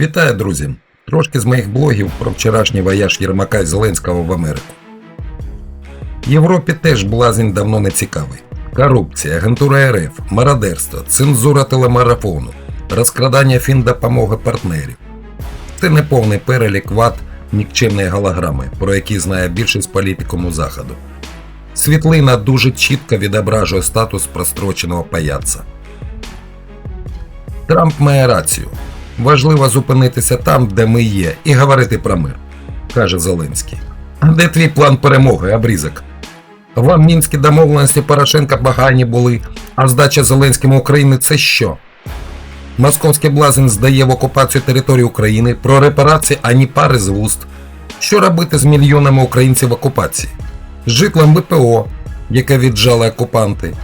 Вітаю, друзі! Трошки з моїх блогів про вчорашній вояж Єрмака Зеленського в Америку. Європі теж блазень давно не цікавий. Корупція, агентура РФ, мародерство, цензура телемарафону, розкрадання фіндопомоги партнерів. Це не повний перелік вад нікчемної голограми, про які знає більшість політикуму Заходу. Світлина дуже чітко відображує статус простроченого паяца. Трамп має рацію. Важливо зупинитися там, де ми є, і говорити про мир, каже Зеленський. Де твій план перемоги, обрізок? Вам мінські домовленості Порошенка погані були, а здача Зеленським України це що? Московський блазень здає в окупацію території України про репарації ані пари з вуст. Що робити з мільйонами українців в окупації? З житлом ВПО, яке віджали окупанти.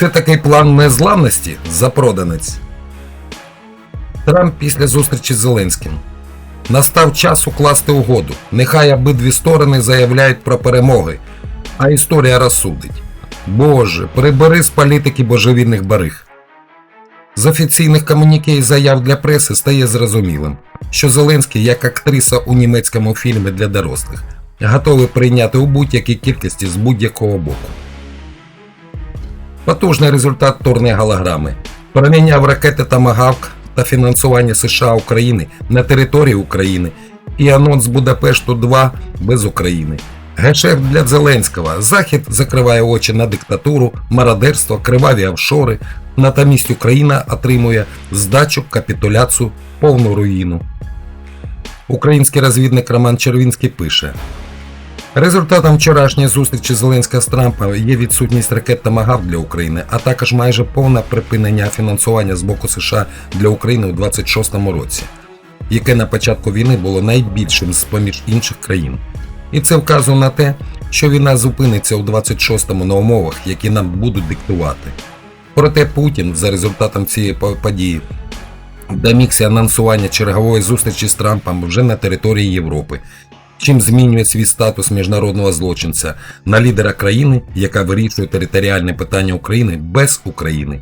Це такий план незламності, запроданець. Трамп після зустрічі з Зеленським. Настав час укласти угоду. Нехай обидві сторони заявляють про перемоги, а історія розсудить. Боже, прибери з політики божевільних бариг. З офіційних комуніке і заяв для преси стає зрозумілим, що Зеленський, як актриса у німецькому фільмі для дорослих, готовий прийняти у будь-якій кількості з будь-якого боку. Потужний результат турної голограми. Проміняв ракети Тамагавк та фінансування США України на території України і анонс Будапешту 2 без України. Гешефт для Зеленського. Захід закриває очі на диктатуру, мародерство, криваві офшори. Натомість Україна отримує здачу, капітуляцію, повну руїну. Український розвідник Роман Червінський пише: Результатом вчорашньої зустрічі Зеленського з Трампом є відсутність ракет Тамагав для України, а також майже повне припинення фінансування з боку США для України у 26-му році, яке на початку війни було найбільшим з поміж інших країн. І це вказує на те, що війна зупиниться у 26-му на умовах, які нам будуть диктувати. Проте Путін за результатом цієї події домігся анонсування чергової зустрічі з Трампом вже на території Європи, чим змінює свій статус міжнародного злочинця на лідера країни, яка вирішує територіальне питання України без України.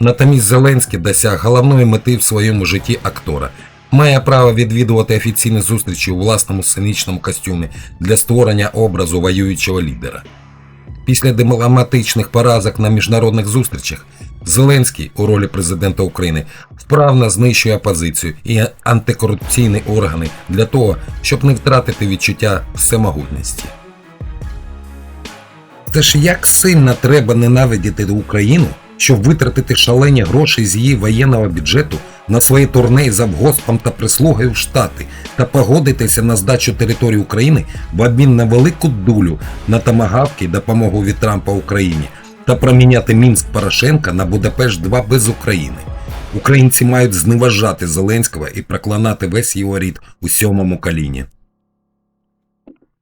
Натомість Зеленський досяг головної мети в своєму житті актора. Має право відвідувати офіційні зустрічі у власному сценічному костюмі для створення образу воюючого лідера. Після дипломатичних поразок на міжнародних зустрічах Зеленський у ролі президента України вправно знищує опозицію і антикорупційні органи для того, щоб не втратити відчуття всемогутності. Це ж як сильно треба ненавидіти Україну, щоб витратити шалені гроші з її воєнного бюджету на свої турне з завгоспом та прислугою в Штати та погодитися на здачу території України в обмін на велику дулю на тамагавки допомогу від Трампа Україні та проміняти Мінськ Порошенка на Будапешт 2 без України. Українці мають зневажати Зеленського і проклинати весь його рід у сьомому коліні.